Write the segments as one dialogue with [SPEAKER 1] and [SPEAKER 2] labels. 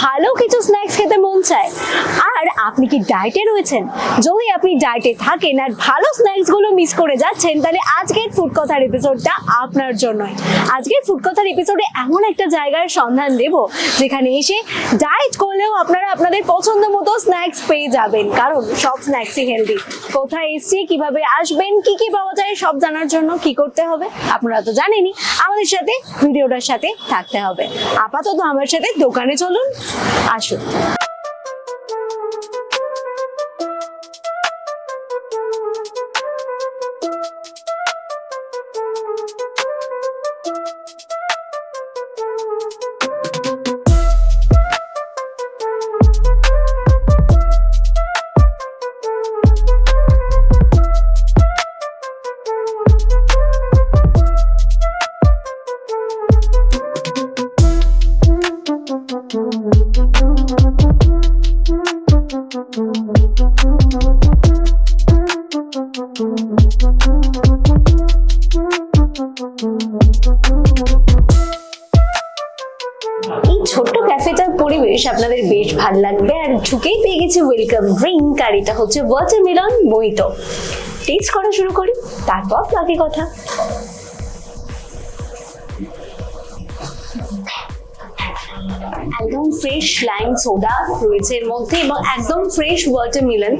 [SPEAKER 1] ভালো কিছু স্ন্যাক্স খেতে মন চায়। ডায়েটে রয়েছেন? যদি আপনি ডায়েটে থাকেন আর ভালো স্ন্যাক্সগুলো মিস করে যাচ্ছেন, তাহলে আজকের ফুড কথার এপিসোডটা আপনার জন্যই আজকের ফুড কথার এপিসোডে এমন একটা জায়গার সন্ধান দেব, যেখানে এসে ডায়েট করলেও আপনারা আপনাদের পছন্দ মতো স্ন্যাক্স পেয়ে যাবেন। কারণ সব স্ন্যাক্সই হেলদি কোথায় এসছি, কীভাবে আসবেন, কি কি পাওয়া যায়, সব জানার জন্য কি করতে হবে, আপনারা তো জানেনই। আমাদের সাথে, ভিডিওটার সাথে থাকতে হবে। আপাতত আমার সাথে দোকানে চলুন, আসুন। পরিবেশ আপনাদের বেশ ভালো লাগবে। আর ঢুকেই পেয়ে গেছি ওয়েলকাম ড্রিঙ্ক আর এটা হচ্ছে ওয়াটারমেলন মোহিত টেস্ট করা শুরু করি, তারপর বাকি কথা। ফ্রেশ লাইম সোডা রয়েছে এর মধ্যে এবং একদম ফ্রেশ ওয়াটারমেলন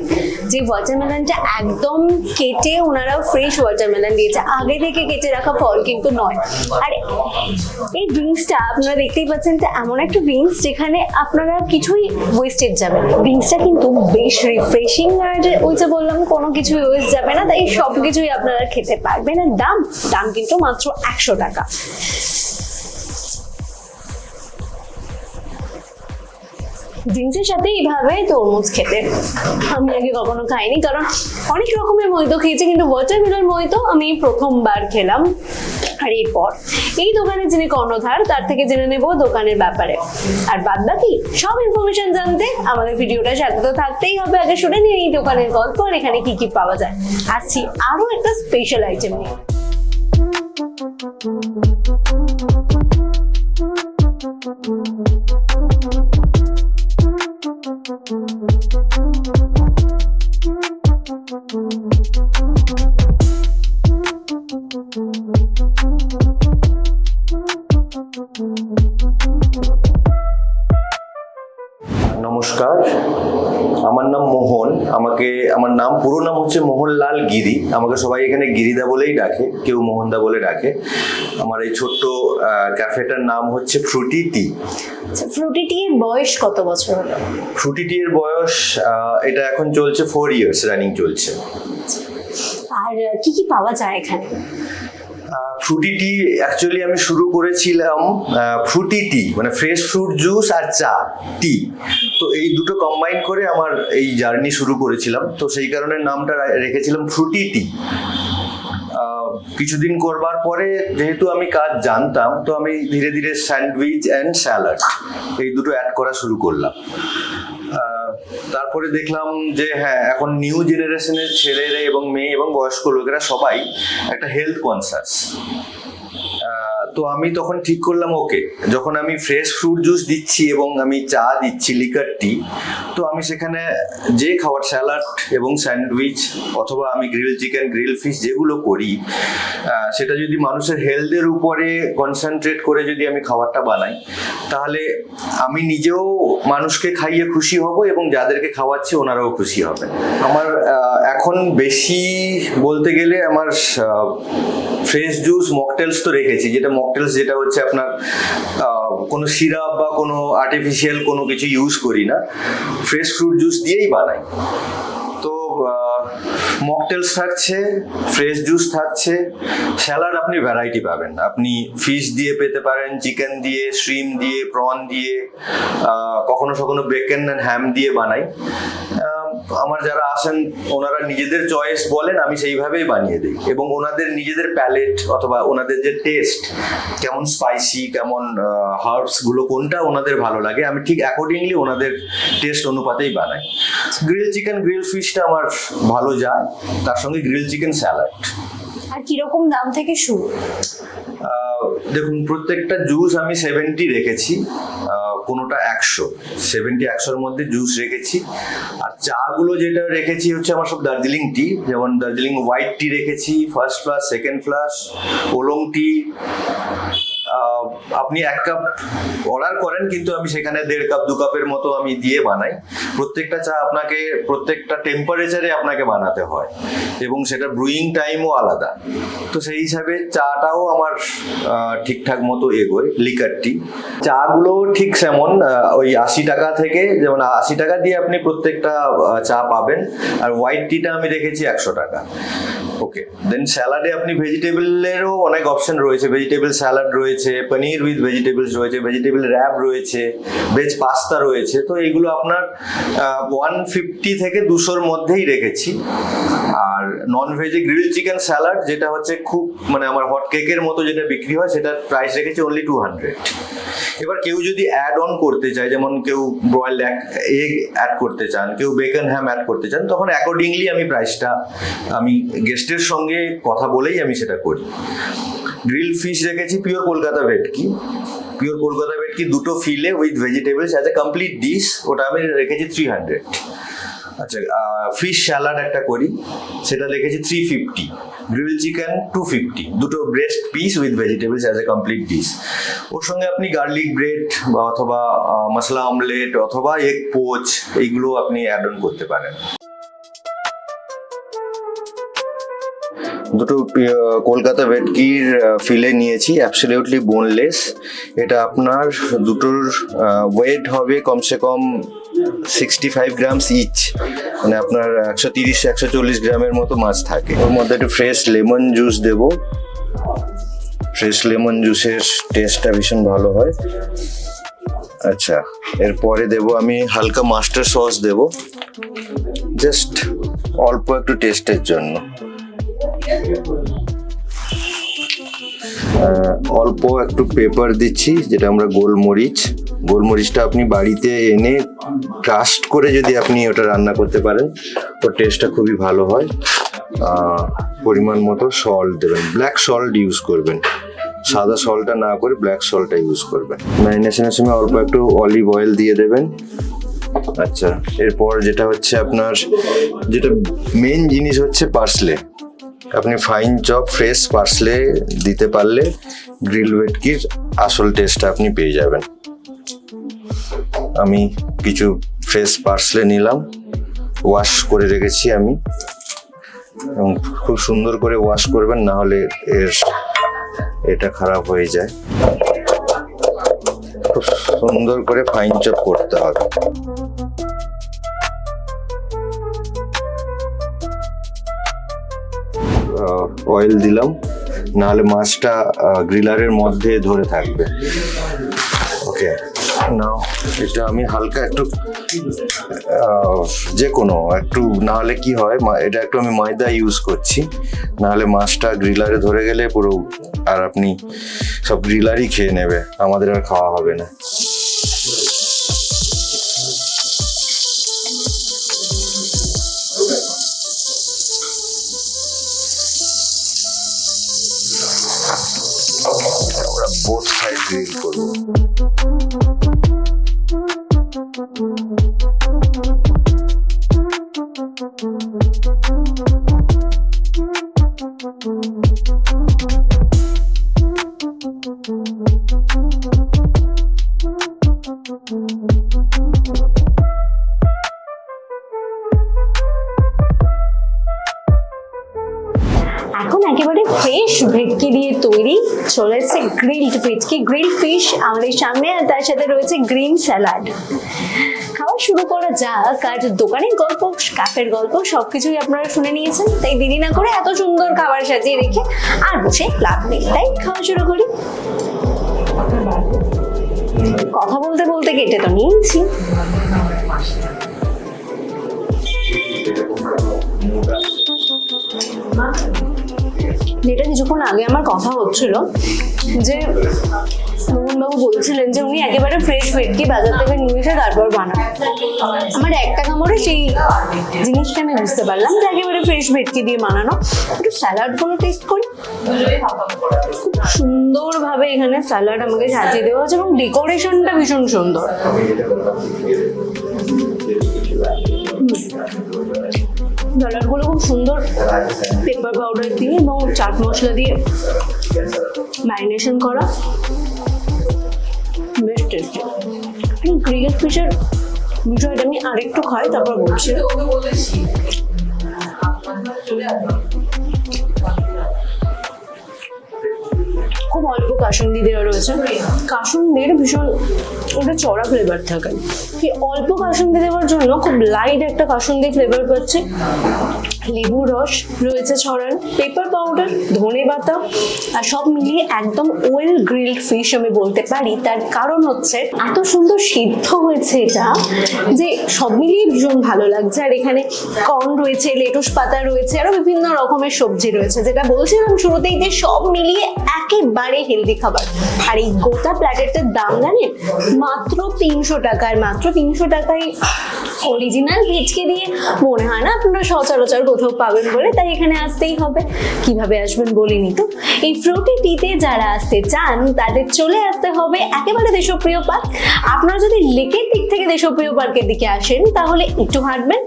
[SPEAKER 1] যে ওয়াটারমেলনটা একদম কেটে ওনারা ফ্রেশ ওয়াটারমেলন দিয়েছে। আগে থেকে কেটে রাখা ফল কিন্তু নয়। আর এই ড্রিঙ্কসটা আপনারা দেখতেই পাচ্ছেন যে এমন একটা ড্রিঙ্কস যেখানে আপনারা কিছুই ওয়েস্টেড যাবে না। ড্রিঙ্কসটা কিন্তু বেশ রিফ্রেশিং আর ওই যে বললাম, কোনো কিছুই ওয়েস্ট যাবে না। তাই সব কিছুই আপনারা খেতে পারবেন। আর দাম দাম কিন্তু মাত্র একশো টাকা। ড্রিঙ্কসের সাথে এইভাবে তরমুজ খেতে। আমি আগে কখনো খাইনি, কারণ অনেক রকমের মইতো খেয়েছি, কিন্তু ওয়াটারমেলন মইতো আমি প্রথমবার খেলাম। আর এরপর, এই দোকানে যিনি কর্ণধার, তার থেকে জেনে নেব দোকানের ব্যাপারে। আর বাদ বাকি সব ইনফরমেশন জানতে আমাদের ভিডিওটা সাথে তো থাকতেই হবে। আগে শুনে নিন এই দোকানের গল্প আর এখানে কি কি পাওয়া যায়। আসছি আরও একটা স্পেশাল আইটেম নিয়ে।
[SPEAKER 2] আমার নাম পুরো নাম হচ্ছে মোহনলাল গিরি। আমাকে সবাই এখানে গিরিদা বলেই ডাকে কেউ মোহনদা বলে ডাকে। আমার এই ছোট্ট ক্যাফেটার নাম হচ্ছে ফ্রুটি টি।
[SPEAKER 1] ফ্রুটি টি এর বয়স কত বছর হলো?
[SPEAKER 2] ফ্রুটি টি এর বয়স এটা এখন চলছে ফোর ইয়ার্স রানিং চলছে।
[SPEAKER 1] আর কি কি পাওয়া যায় এখানে?
[SPEAKER 2] ফ্রুটি টি অ্যাকচুয়ালি আমি শুরু করেছিলাম ফ্রুটি টি মানে ফ্রেশ ফ্রুট জুস আর চা টি তো এই দুটো কম্বাইন করে আমার এই জার্নি শুরু করেছিলাম। তো সেই কারণে নামটা রেখেছিলাম ফ্রুটি টি কিছুদিন করবার পরে যেহেতু আমি কাজ জানতাম, তো আমি ধীরে ধীরে স্যান্ডউইচ অ্যান্ড স্যালাড এই দুটো অ্যাড করা শুরু করলাম। তারপরে দেখলাম যে হ্যাঁ এখন নিউ জেনারেশনের ছেলেরা এবং মেয়ে এবং বয়স্ক লোকেরা সবাই একটা হেলথ কনসাস তো আমি তখন ঠিক করলাম ওকে যখন আমি ফ্রেশ ফ্রুট জুস দিচ্ছি এবং আমি চা দিচ্ছি লিকার টি তো আমি সেখানে যে খাবার স্যালাড এবং স্যান্ডউইচ অথবা আমি গ্রিল চিকেন গ্রিল ফিশ যেগুলো করি সেটা যদি মানুষের হেলথের উপরে কনসেন্ট্রেট করে যদি আমি খাবারটা বানাই, তাহলে আমি নিজেও মানুষকে খাইয়ে খুশি হব এবং যাদেরকে খাওয়াচ্ছি ওনারাও খুশি হবে আমার এখন বেশি বলতে গেলে আমার ফ্রেশ জুস মকটেলস তো রেখেছি, যেটা মকটেলস যেটা হচ্ছে আপনার কোনো সিরাপ বা কোনো আর্টিফিশিয়াল কোনো কিছু ইউজ করি না। ফ্রেশ ফ্রুট জুস দিয়েই বানাই। তো মকটেলস থাকছে ফ্রেশ জুস থাকছে স্যালাড আপনি ভ্যারাইটি পাবেন আপনি ফিশ দিয়ে পেতে পারেন চিকেন দিয়ে শ্রিম দিয়ে প্রন দিয়ে কখনো কখনো বেকেন অ্যান্ড হ্যাম দিয়ে বানাই। আমার যারা আসেন ওনারা নিজেদের চয়েস বলেন আমি সেইভাবেই বানিয়ে দিই। এবং ওনাদের নিজেদের প্যালেট অথবা ওনাদের যে টেস্ট কেমন স্পাইসি কেমন হার্বসগুলো কোনটা ওনাদের ভালো লাগে আমি ঠিক অ্যাকর্ডিংলি ওনাদের টেস্ট অনুপাতেই বানাই। গ্রিল চিকেন গ্রিল ফিশটা আমার ভালো যায় তার সঙ্গে গ্রিল চিকেন স্যালাড
[SPEAKER 1] আর কীরকম দাম থেকে শুরু?
[SPEAKER 2] দেখুন প্রত্যেকটা জুস আমি সেভেন্টি রেখেছি। কোনোটা একশো। সেভেন্টি একশোর মধ্যে জুস রেখেছি। আর চাগুলো যেটা রেখেছি হচ্ছে আমার সব দার্জিলিং টি যেমন দার্জিলিং হোয়াইট টি রেখেছি first flush second flush oolong tea আপনি এক কাপ অর্ডার করেন, কিন্তু আমি সেখানে দেড় কাপ, দু কাপের মতো আমি দিয়ে বানাই। প্রত্যেকটা চা আপনাকে, প্রত্যেকটা টেম্পারেচারে আপনাকে বানাতে হয় এবং সেটা ব্রুইং টাইমও আলাদা। তো সেই হিসাবে চাটাও আমার ঠিকঠাক মতো এগোয় লিকার টি চাগুলো ঠিক সেমন ওই আশি টাকা থেকে, যেমন আশি টাকা দিয়ে আপনি প্রত্যেকটা চা পাবেন, আর হোয়াইট টিটা আমি রেখেছি একশো টাকা। ওকে দেন স্যালাডে আপনি ভেজিটেবলেরও অনেক অপশন রয়েছে ভেজিটেবল স্যালাড রয়েছে পনির উইথ ভেজিটেবলস রয়েছে ভেজিটেবল র্যাপ রয়েছে ভেজ পাস্তা রয়েছে, তো এইগুলো আপনার ওয়ান ফিফটি থেকে দুশোর মধ্যেই রেখেছি। আর নন ভেজে গ্রিল চিকেন স্যালাড যেটা হচ্ছে খুব মানে আমার হট কেকের মতো যেটা বিক্রি হয়, সেটার প্রাইস রেখেছি অনলি টু হান্ড্রেড এবার কেউ যদি অ্যাড অন করতে চায়, যেমন কেউ ব্রয়েল এগ অ্যাড করতে চান, কেউ বেকন হ্যাম অ্যাড করতে চান, তখন অ্যাকর্ডিংলি আমি প্রাইসটা আমি গেস্টের সঙ্গে কথা বলেই আমি সেটা করি। গ্রিল ফিশ রেখেছি পিওর কলকাতা ভেটকি পিওর কলকাতা ভেটকি দুটো fillet with vegetables as a complete dish ওটা আমি রেখেছি থ্রি হান্ড্রেড আচ্ছা ফিশ স্যালাড একটা করি, সেটা রেখেছি three fifty grill chicken two fifty দুটো breast piece with vegetables as a complete dish ওর সঙ্গে আপনি গার্লিক ব্রেড বা অথবা মশলা অমলেট অথবা এগ পোচ এইগুলো আপনি অ্যাড অন করতে পারেন। দুটো কলকাতা ভেটকির ফিলে নিয়েছি অ্যাবসলিউটলি বোনলেস এটা আপনার দুটোর ওয়েট হবে কমসে কম সিক্সটি ফাইভ গ্রামস ইচ মানে আপনার একশো তিরিশ, একশো চল্লিশ গ্রামের মতো মাছ থাকে। ওর মধ্যে একটু ফ্রেশ লেমন জুস দেবো। ফ্রেশ লেমন জুসের টেস্টটা ভীষণ ভালো হয়। আচ্ছা এরপরে দেব আমি হালকা মাস্টার সস দেব। জাস্ট অল্প একটু টেস্টের জন্য। অল্প একটু পেপার দিচ্ছি, যেটা আমরা গোলমরিচ। গোলমরিচটা আপনি বাড়িতে এনে ক্রাস্ট করে যদি আপনি ওটা রান্না করতে পারেন ওর টেস্টটা খুবই ভালো হয়। পরিমাণ মতো সল্ট দেবেন। ব্ল্যাক সল্ট ইউজ করবেন। সাদা সল্টটা না করে ব্ল্যাক সল্টটা ইউজ করবেন। ম্যারিনেশনের সময় অল্প একটু অলিভ অয়েল দিয়ে দেবেন। আচ্ছা এরপর যেটা হচ্ছে আপনার, যেটা মেন জিনিস হচ্ছে পার্সলে আপনি ফাইন চপ ফ্রেশ পার্সলে দিতে পারলে গ্রিল ভেটকির আসল টেস্টটা আপনি পেয়ে যাবেন। আমি কিছু ফ্রেশ পার্সলে নিলাম ওয়াশ করে রেখেছি আমি। এবং খুব সুন্দর করে ওয়াশ করবেন, না হলে এর এটা খারাপ হয়ে যায়। খুব সুন্দর করে ফাইন চপ করতে হবে। অয়েল দিলাম। নাহলে মাছটা গ্রিলারের মধ্যে ধরে থাকবে। ওকে নাও এটা আমি হালকা একটু যে কোনো, একটু নাহলে কি হয় এটা একটু আমি ময়দা ইউজ করছি। নাহলে মাছটা গ্রিলারে ধরে গেলে পুরো, আর আপনি সব গ্রিলারই খেয়ে নেবে। আমাদের আর খাওয়া হবে না। গ্রিল
[SPEAKER 1] ফিশ আমাদের সামনে, আর তার সাথে রয়েছে গ্রিন স্যালাড খাওয়া শুরু করা যাক, আর দোকানের গল্প ক্যাফের গল্প সবকিছুই আপনারা শুনে নিয়েছেন, তাই দেরি না করে এত সুন্দর খাবার সাজিয়ে রেখে আর বসে লাভ নেই। তাই খাওয়া শুরু করি। কথা বলতে বলতে কেটে তো নিয়েছি। যেটা কিছুক্ষণ আগে আমার কথা হচ্ছিল যে মোহনবাবু বলছিলেন যে উনি একেবারে ফ্রেশ ভেটকি বাজার থেকে নিয়ে এসে তারপর বানান। আমার একটা কামড়ে সেই জিনিসটা আমি বুঝতে পারলাম যে একেবারে ফ্রেশ ভেটকি দিয়ে বানানো। একটু স্যালাড স্যালাডগুলো টেস্ট করি। খুব সুন্দরভাবে এখানে স্যালাড আমাকে সাজিয়ে দেওয়া হয়েছে এবং ডেকোরেশনটা ভীষণ সুন্দর। স্যালাডগুলো খুব সুন্দর। পেপার পাউডার দিয়ে এবং চাট মশলা দিয়ে ম্যারিনেশন করা। বেশ টেস্টি গ্রিল ফিশের বিষয়টা আমি আরেকটু খাই, তারপর বলছি। খুব অল্প কাসুন্দি দেওয়া রয়েছে কাসুন্দির ভীষণ ওটা চড়া ফ্লেভার থাকে। কি অল্প কাসুন্দি দেওয়ার জন্য খুব লাইট একটা কাসুন্দি ফ্লেভার পাচ্ছে। লেবু রস রয়েছে ছড়ান পেপার পাউডার ধনে পাতা, আর সব মিলিয়ে একদম ওয়েল গ্রিলড ফিশ আমি বলতে পারি। তার কারণ হচ্ছে এত সুন্দর সিদ্ধ হয়েছে এটা যে সব মিলিয়ে ভীষণ ভালো লাগছে। আর এখানে কর্ন রয়েছে লেটুস পাতা রয়েছে, আরও বিভিন্ন রকমের সবজি রয়েছে। যেটা বলছিলাম শুরুতেই যে সব মিলিয়ে একেবারে হেলদি খাবার। আর এই গোটা প্ল্যাটেরটার দাম জানেন? মাত্র তিনশো টাকায়, মাত্র তিনশো টাকায় অরিজিনাল ভেজকে দিয়ে, মনে হয় না আপনারা সচরাচর কোথাও পাবেন বলে, তাই এখানে আসতেই হবে। কীভাবে আসবেন বলিনি তো? এই ফ্রুটি টিতে যারা আসতে চান, তাদের চলে আসতে হবে একেবারে দেশপ্রিয় পার্ক। আপনারা যদি লেকের দিক থেকে দেশপ্রিয় পার্কের দিকে আসেন, তাহলে একটু হাঁটবেন,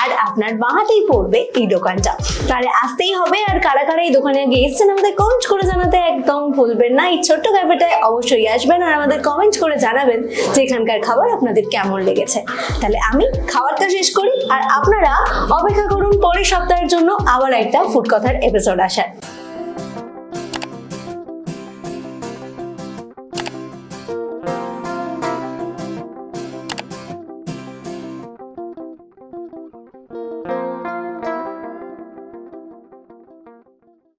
[SPEAKER 1] আর আপনার বাঁহাতেই পড়বে এই দোকানটা। তাহলে আসতেই হবে, আর কারা কারা এই দোকানে গিয়ে এসছেন আমাদের কমেন্ট করে জানাতে একদম ভুলবেন না। এই ছোট্ট ক্যাফেটায় অবশ্যই আসবেন, আর আমাদের কমেন্ট করে জানাবেন যে এখানকার খাবার আপনাদের কেমন লেগেছে। তাহলে আমি খাবারটা শেষ করি, আর আপনারা অপেক্ষা করুন পরের সপ্তাহের জন্য আবার একটা ফুড কথার এপিসোড আসার